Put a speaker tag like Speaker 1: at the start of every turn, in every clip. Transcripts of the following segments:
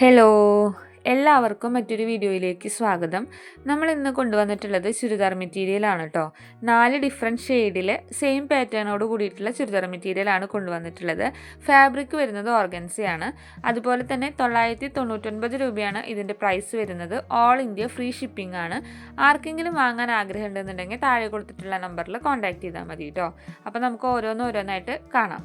Speaker 1: Hello എല്ലാവർക്കും മറ്റൊരു വീഡിയോയിലേക്ക് സ്വാഗതം. നമ്മൾ ഇന്ന് കൊണ്ടുവന്നിട്ടുള്ളത് ചുരിദാർ മെറ്റീരിയലാണ് കേട്ടോ നാല് ഡിഫറെന്റ് ഷെയ്ഡിൽ സെയിം പാറ്റേണോട് കൂടിയിട്ടുള്ള ചുരിദാർ മെറ്റീരിയലാണ് കൊണ്ടുവന്നിട്ടുള്ളത്. ഫാബ്രിക് വരുന്നത് ഓർഗൻസയാണ് അതുപോലെ തന്നെ തൊള്ളായിരത്തി തൊണ്ണൂറ്റൊൻപത് രൂപയാണ് ഇതിന്റെ പ്രൈസ് വരുന്നത്. ഓൾ ഇന്ത്യ ഫ്രീ ഷിപ്പിംഗ് ആണ്. ആർക്കെങ്കിലും വാങ്ങാൻ ആഗ്രഹം ഉണ്ടെന്നുണ്ടെങ്കിൽ താഴെ കൊടുത്തിട്ടുള്ള നമ്പറിൽ കോൺടാക്ട് ചെയ്താൽ മതി കേട്ടോ അപ്പോൾ നമുക്ക് ഓരോന്നോരോന്നായിട്ട് കാണാം.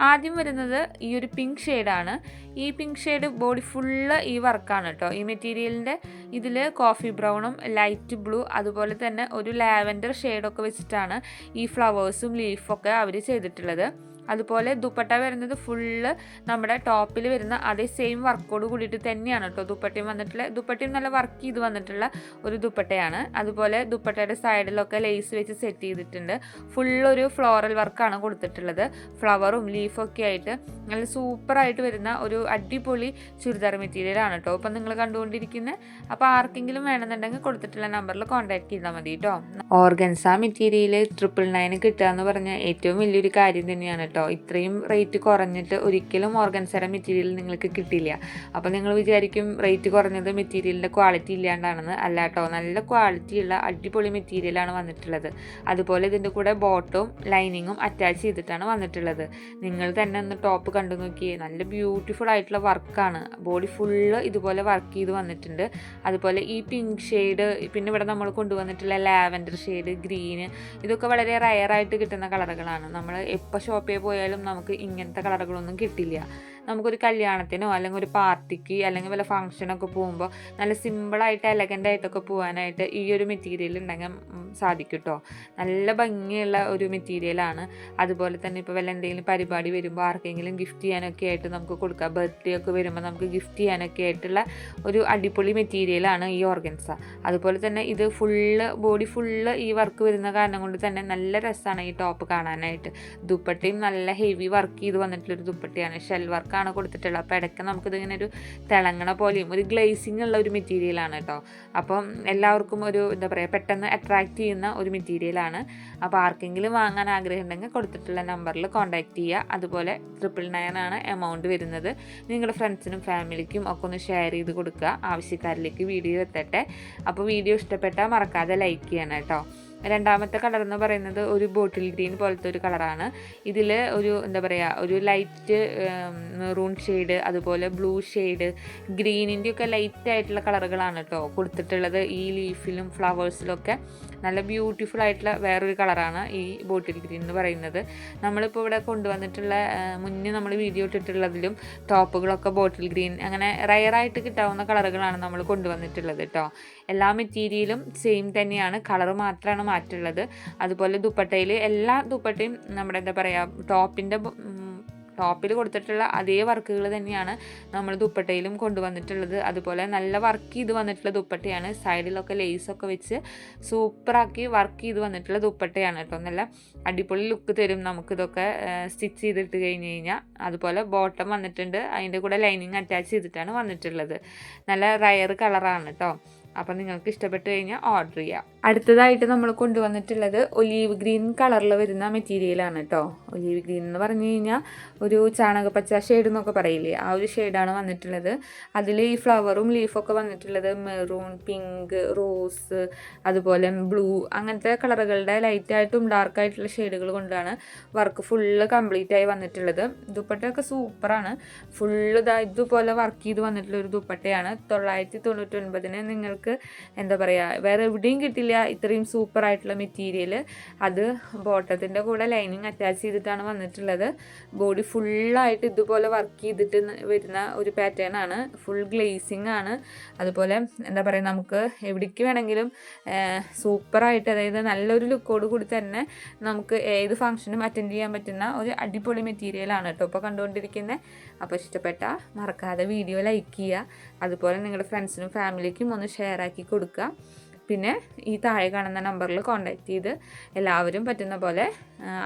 Speaker 1: ആദ്യം വരുന്നത് ഈ ഒരു പിങ്ക് ഷെയ്ഡാണ് ഈ പിങ്ക് ഷെയ്ഡ് ബോഡി ഫുള്ള് ഈ വർക്കാണ് കേട്ടോ ഈ മെറ്റീരിയലിന്റെ ഇതിൽ കോഫി ബ്രൗണും ലൈറ്റ് ബ്ലൂ അതുപോലെ തന്നെ ഒരു ലാവൻഡർ ഷെയ്ഡൊക്കെ വെച്ചിട്ടാണ് ഈ ഫ്ലവേഴ്സും ലീഫൊക്കെ അവർ ചെയ്തിട്ടുള്ളത്. അതുപോലെ ദുപ്പട്ട വരുന്നത് ഫുള്ള് നമ്മുടെ ടോപ്പിൽ വരുന്ന അതേ സെയിം വർക്കോട് കൂടിയിട്ട് തന്നെയാണ് കേട്ടോ ദുപ്പട്ടയും വന്നിട്ടുള്ള ദുപ്പട്ടയും നല്ല വർക്ക് ചെയ്ത് വന്നിട്ടുള്ള ഒരു ദുപ്പട്ടയാണ്. അതുപോലെ ദുപ്പട്ടയുടെ സൈഡിലൊക്കെ ലേസ് വെച്ച് സെറ്റ് ചെയ്തിട്ടുണ്ട്. ഫുള്ളൊരു ഫ്ലോറൽ വർക്കാണ് കൊടുത്തിട്ടുള്ളത്. ഫ്ലവറും ലീഫൊക്കെ ആയിട്ട് നല്ല സൂപ്പറായിട്ട് വരുന്ന ഒരു അടിപൊളി ചുരിദാർ മെറ്റീരിയലാണ് കേട്ടോ ഇപ്പം നിങ്ങൾ കണ്ടുകൊണ്ടിരിക്കുന്നത് അപ്പോൾ ആർക്കെങ്കിലും വേണമെന്നുണ്ടെങ്കിൽ കൊടുത്തിട്ടുള്ള നമ്പറിൽ കോൺടാക്ട് ചെയ്താൽ മതി കേട്ടോ ഓർഗൻസ മെറ്റീരിയൽ ട്രിപ്പിൾ നയൻ കിട്ടുക എന്ന് പറഞ്ഞാൽ ഏറ്റവും വലിയൊരു കാര്യം തന്നെയാണ് കേട്ടോ ഇത്രയും റേറ്റ് കുറഞ്ഞിട്ട് ഒരിക്കലും ഓർഗൻസര മെറ്റീരിയൽ നിങ്ങൾക്ക് കിട്ടില്ല അപ്പോൾ നിങ്ങൾ വിചാരിക്കും റേറ്റ് കുറഞ്ഞത് മെറ്റീരിയലിന്റെ ക്വാളിറ്റി ഇല്ലാണ്ടാണെന്ന്. അല്ല കേട്ടോ നല്ല ക്വാളിറ്റിയുള്ള അടിപൊളി മെറ്റീരിയലാണ് വന്നിട്ടുള്ളത്. അതുപോലെ ഇതിന്റെ കൂടെ ബോട്ടും ലൈനിങ്ങും അറ്റാച്ച് ചെയ്തിട്ടാണ് വന്നിട്ടുള്ളത്. നിങ്ങൾ തന്നെ ഒന്ന് ടോപ്പ് കണ്ടു നോക്കിയേ. നല്ല ബ്യൂട്ടിഫുൾ ആയിട്ടുള്ള വർക്കാണ് ബോഡി ഫുള്ള് ഇതുപോലെ വർക്ക് ചെയ്ത് വന്നിട്ടുണ്ട്. അതുപോലെ ഈ പിങ്ക് ഷെയ്ഡ് പിന്നെ ഇവിടെ നമ്മൾ കൊണ്ടുവന്നിട്ടുള്ള ലാവൻഡർ ഷെയ്ഡ് ഗ്രീന് ഇതൊക്കെ വളരെ റയറായിട്ട് കിട്ടുന്ന കളറുകളാണ് നമ്മൾ എപ്പോൾ ഷോപ്പിൽ പോയാലും നമുക്ക് ഇങ്ങനത്തെ കളറുകളൊന്നും കിട്ടില്ല. നമുക്കൊരു കല്യാണത്തിനോ അല്ലെങ്കിൽ ഒരു പാർട്ടിക്ക് അല്ലെങ്കിൽ വല്ല ഫംഗ്ഷനൊക്കെ പോകുമ്പോൾ നല്ല സിമ്പിളായിട്ട് എലഗന്റ് ആയിട്ടൊക്കെ പോകാനായിട്ട് ഈ ഒരു മെറ്റീരിയൽ ഉണ്ടെങ്കിൽ സാധിക്കും കേട്ടോ നല്ല ഭംഗിയുള്ള ഒരു മെറ്റീരിയലാണ് അതുപോലെ തന്നെ ഇപ്പോൾ വല്ല എന്തെങ്കിലും പരിപാടി വരുമ്പോൾ ആർക്കെങ്കിലും ഗിഫ്റ്റ് ചെയ്യാനൊക്കെ ആയിട്ട് നമുക്ക് കൊടുക്കാം. ബർത്ത്ഡേ ഒക്കെ വരുമ്പോൾ നമുക്ക് ഗിഫ്റ്റ് ചെയ്യാനൊക്കെ ആയിട്ടുള്ള ഒരു അടിപൊളി മെറ്റീരിയലാണ് ഈ ഓർഗൻസ അതുപോലെ തന്നെ ഇത് ഫുള്ള് ബോഡി ഫുള്ള് ഈ വർക്ക് വരുന്ന കാരണം കൊണ്ട് തന്നെ നല്ല രസമാണ് ഈ ടോപ്പ് കാണാനായിട്ട്. ദുപ്പട്ടയും നല്ല ഹെവി വർക്ക് ചെയ്ത് വന്നിട്ടുള്ളൊരു ദുപ്പട്ടയാണ്. ഷെൽ വർക്കാണ് കൊടുത്തിട്ടുള്ളത്. അപ്പോൾ ഇടയ്ക്ക് നമുക്കിതിങ്ങനെ ഒരു തിളങ്ങണ പോലെയും ഒരു ഗ്ലേസിങ് ഉള്ള ഒരു മെറ്റീരിയലാണ് കേട്ടോ അപ്പം എല്ലാവർക്കും ഒരു എന്താ പറയുക പെട്ടെന്ന് അട്രാക്റ്റ് ചെയ്യുന്ന ഒരു മെറ്റീരിയലാണ് അപ്പോൾ ആർക്കെങ്കിലും വാങ്ങാൻ ആഗ്രഹം ഉണ്ടെങ്കിൽ കൊടുത്തിട്ടുള്ള നമ്പറിൽ കോൺടാക്റ്റ് ചെയ്യുക. അതുപോലെ ട്രിപ്പിൾ നയൻ ആണ് എമൗണ്ട് വരുന്നത്. നിങ്ങളുടെ ഫ്രണ്ട്സിനും ഫാമിലിക്കും ഒക്കെ ഒന്ന് ഷെയർ ചെയ്ത് കൊടുക്കുക. ആവശ്യക്കാരിലേക്ക് വീഡിയോ എത്തട്ടെ. അപ്പോൾ വീഡിയോ ഇഷ്ടപ്പെട്ടാൽ മറക്കാതെ ലൈക്ക് ചെയ്യണം കേട്ടോ രണ്ടാമത്തെ കളർ എന്ന് പറയുന്നത് ഒരു ബോട്ടിൽ ഗ്രീൻ പോലത്തെ ഒരു കളറാണ് ഇതിൽ ഒരു എന്താ പറയുക ഒരു ലൈറ്റ് മെറൂൺ ഷെയ്ഡ് അതുപോലെ ബ്ലൂ ഷെയ്ഡ് ഗ്രീനിന്റെ ഒക്കെ ലൈറ്റ് ആയിട്ടുള്ള കളറുകളാണ് കേട്ടോ കൊടുത്തിട്ടുള്ളത്. ഈ ലീഫിലും ഫ്ലവേഴ്സിലൊക്കെ നല്ല ബ്യൂട്ടിഫുൾ ആയിട്ടുള്ള വേറൊരു കളറാണ് ഈ ബോട്ടിൽ ഗ്രീൻ എന്ന് പറയുന്നത്. നമ്മളിപ്പോൾ ഇവിടെ കൊണ്ടുവന്നിട്ടുള്ള മുന്നേ നമ്മൾ വീഡിയോ ഇട്ടിട്ടുള്ളതിലും ടോപ്പുകളൊക്കെ ബോട്ടിൽ ഗ്രീൻ അങ്ങനെ റയറായിട്ട് കിട്ടാവുന്ന കളറുകളാണ് നമ്മൾ കൊണ്ടുവന്നിട്ടുള്ളത് കേട്ടോ എല്ലാ മെറ്റീരിയലും സെയിം തന്നെയാണ്. കളർ മാത്രമാണ് മാറ്റുള്ളത് അതുപോലെ ദുപ്പട്ടയിൽ എല്ലാ ദുപ്പട്ടയും നമ്മുടെ എന്താ പറയുക ടോപ്പിന്റെ ടോപ്പിൽ കൊടുത്തിട്ടുള്ള അതേ വർക്കുകൾ തന്നെയാണ് നമ്മൾ ദുപ്പട്ടയിലും കൊണ്ടുവന്നിട്ടുള്ളത്. അതുപോലെ നല്ല വർക്ക് ചെയ്ത് വന്നിട്ടുള്ള ദുപ്പട്ടയാണ്. സൈഡിലൊക്കെ ലേസൊക്കെ വെച്ച് സൂപ്പറാക്കി വർക്ക് ചെയ്ത് വന്നിട്ടുള്ള ദുപ്പട്ടയാണ് കേട്ടോ. നല്ല അടിപൊളി ലുക്ക് തരും നമുക്കിതൊക്കെ സ്റ്റിച്ച് ചെയ്തിട്ട് കഴിഞ്ഞ് കഴിഞ്ഞാൽ അതുപോലെ ബോട്ടം വന്നിട്ടുണ്ട്. അതിന്റെ കൂടെ ലൈനിങ് അറ്റാച്ച് ചെയ്തിട്ടാണ് വന്നിട്ടുള്ളത്. നല്ല റയർ കളറാണ് കേട്ടോ. അപ്പം നിങ്ങൾക്ക് ഇഷ്ടപ്പെട്ട് കഴിഞ്ഞാൽ ഓർഡർ ചെയ്യാം. അടുത്തതായിട്ട് നമ്മൾ കൊണ്ടുവന്നിട്ടുള്ളത് ഒലീവ് ഗ്രീൻ കളറിൽ വരുന്ന മെറ്റീരിയലാണ് കേട്ടോ ഒലീവ് ഗ്രീൻ എന്ന് പറഞ്ഞു കഴിഞ്ഞാൽ ഒരു ചാണകപ്പച്ച ഷെയ്ഡ് എന്നൊക്കെ പറയില്ലേ? ആ ഒരു ഷെയ്ഡാണ് വന്നിട്ടുള്ളത്. അതിൽ ഈ ഫ്ലവറും ലീഫൊക്കെ വന്നിട്ടുള്ളത് മെറൂൺ പിങ്ക് റോസ് അതുപോലെ ബ്ലൂ അങ്ങനത്തെ കളറുകളുടെ ലൈറ്റായിട്ടും ഡാർക്കായിട്ടുള്ള ഷെയ്ഡുകൾ കൊണ്ടാണ് വർക്ക് ഫുള്ള് കംപ്ലീറ്റ് ആയി വന്നിട്ടുള്ളത്. ദുപ്പട്ടയൊക്കെ സൂപ്പറാണ് ഫുള്ള് ഇതാ ഇതുപോലെ വർക്ക് ചെയ്ത് വന്നിട്ടുള്ള ഒരു ദുപ്പട്ടയാണ്. തൊള്ളായിരത്തി തൊണ്ണൂറ്റൊൻപതിന് നിങ്ങൾക്ക് എന്താ പറയുക വേറെ എവിടെയും കിട്ടില്ല ഇത്രയും സൂപ്പർ ആയിട്ടുള്ള മെറ്റീരിയൽ അത് ബോട്ടത്തിന്റെ കൂടെ ലൈനിങ് അറ്റാച്ച് ചെയ്തിട്ടാണ് വന്നിട്ടുള്ളത്. ബോഡി ഫുള്ളായിട്ട് ഇതുപോലെ വർക്ക് ചെയ്തിട്ട് വരുന്ന ഒരു പാറ്റേൺ ആണ്. ഫുൾ ഗ്ലേസിങ് ആണ്. അതുപോലെ എന്താ പറയുക നമുക്ക് എവിടേക്ക് വേണമെങ്കിലും സൂപ്പറായിട്ട് അതായത് നല്ലൊരു ലുക്കോട് കൂടി തന്നെ നമുക്ക് ഏത് ഫംഗ്ഷനും അറ്റൻഡ് ചെയ്യാൻ പറ്റുന്ന ഒരു അടിപൊളി മെറ്റീരിയലാണ് കേട്ടോ ഇപ്പോൾ കണ്ടുകൊണ്ടിരിക്കുന്നത് അപ്പോൾ ഇഷ്ടപ്പെട്ട മറക്കാതെ വീഡിയോ ലൈക്ക് ചെയ്യുക. അതുപോലെ നിങ്ങളുടെ ഫ്രണ്ട്സിനും ഫാമിലിക്കും ഒന്ന് ഷെയർ ആക്കി കൊടുക്കുക. പിന്നെ ഈ താഴെ കാണുന്ന നമ്പറിൽ കോൺടാക്റ്റ് ചെയ്ത് എല്ലാവരും പറ്റുന്ന പോലെ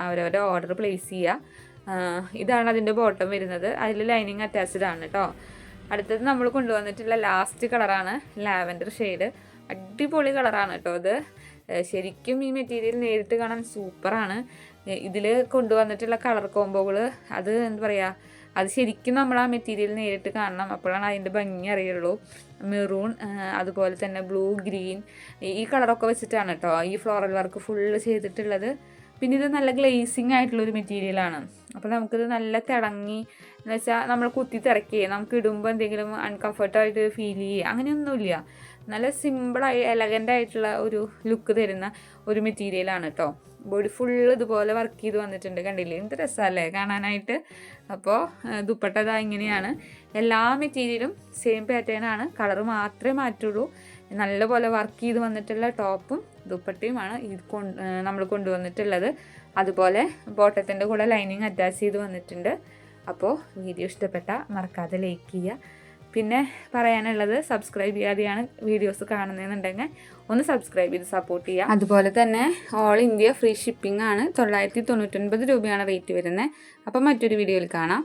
Speaker 1: അവരവരുടെ ഓർഡർ പ്ലേസ് ചെയ്യുക. ഇതാണ് അതിന്റെ ബോട്ടം വരുന്നത്. അതിൽ ലൈനിങ് അറ്റാച്ച്ഡ് ആണ് കേട്ടോ അടുത്തത് നമ്മൾ കൊണ്ടുവന്നിട്ടുള്ള ലാസ്റ്റ് കളറാണ് ലാവൻഡർ ഷെയ്ഡ് അടിപൊളി കളറാണ് കേട്ടോ അത്. ശരിക്കും ഈ മെറ്റീരിയൽ നേരിട്ട് കാണാൻ സൂപ്പറാണ് ഇതിൽ കൊണ്ടുവന്നിട്ടുള്ള കളർ കോംബോകൾ അത് എന്താ പറയുക അത് ശരിക്കും നമ്മൾ ആ മെറ്റീരിയൽ നേരിട്ട് കാണണം. അപ്പോഴാണ് അതിന്റെ ഭംഗി അറിയുള്ളൂ. മെറൂൺ അതുപോലെ തന്നെ ബ്ലൂ ഗ്രീൻ ഈ കളറൊക്കെ വെച്ചിട്ടാണ് കേട്ടോ ഈ ഫ്ലോറൽ വർക്ക് ഫുള്ള് ചെയ്തിട്ടുള്ളത്. പിന്നെ ഇത് നല്ല ഗ്ലേസിങ് ആയിട്ടുള്ളൊരു മെറ്റീരിയലാണ് അപ്പോൾ നമുക്കിത് നല്ല തിളങ്ങി എന്ന് വെച്ചാൽ നമ്മൾ കുത്തി തിറക്കുകയെ നമുക്ക് ഇടുമ്പോൾ എന്തെങ്കിലും അൺകംഫർട്ടായിട്ട് ഫീൽ ചെയ്യുക അങ്ങനെയൊന്നുമില്ല. നല്ല സിമ്പിളായി എലഗന്റ് ആയിട്ടുള്ള ഒരു ലുക്ക് തരുന്ന ഒരു മെറ്റീരിയലാണ് കേട്ടോ ബോഡി ഫുൾ ഇതുപോലെ വർക്ക് ചെയ്ത് വന്നിട്ടുണ്ട് കണ്ടില്ലേ? എന്ത് രസമല്ലേ കാണാനായിട്ട്? അപ്പോൾ ദുപ്പട്ടതാ ഇങ്ങനെയാണ്. എല്ലാ മെറ്റീരിയലും സെയിം പാറ്റേൺ ആണ്. കളർ മാത്രമേ മാറ്റുള്ളൂ. നല്ലപോലെ വർക്ക് ചെയ്ത് വന്നിട്ടുള്ള ടോപ്പും ദുപ്പട്ടയുമാണ് ഇത് കൊണ്ട് നമ്മൾ കൊണ്ടുവന്നിട്ടുള്ളത്. അതുപോലെ ബോട്ടത്തിന്റെ കൂടെ ലൈനിങ് അറ്റാച്ച് ചെയ്ത് വന്നിട്ടുണ്ട്. അപ്പോൾ വീഡിയോ ഇഷ്ടപ്പെട്ട മറക്കാതെ ലൈക്ക് ചെയ്യുക. പിന്നെ പറയാനുള്ളത് സബ്സ്ക്രൈബ് ചെയ്യാതെയാണ് വീഡിയോസ് കാണുന്നതെന്നുണ്ടെങ്കിൽ ഒന്ന് സബ്സ്ക്രൈബ് ചെയ്ത് സപ്പോർട്ട് ചെയ്യുക. അതുപോലെ തന്നെ ഓൾ ഇന്ത്യ ഫ്രീ ഷിപ്പിംഗ് ആണ് തൊള്ളായിരത്തി തൊണ്ണൂറ്റൊൻപത് രൂപയാണ് റേറ്റ് വരുന്നത്. അപ്പം മറ്റൊരു വീഡിയോയിൽ കാണാം.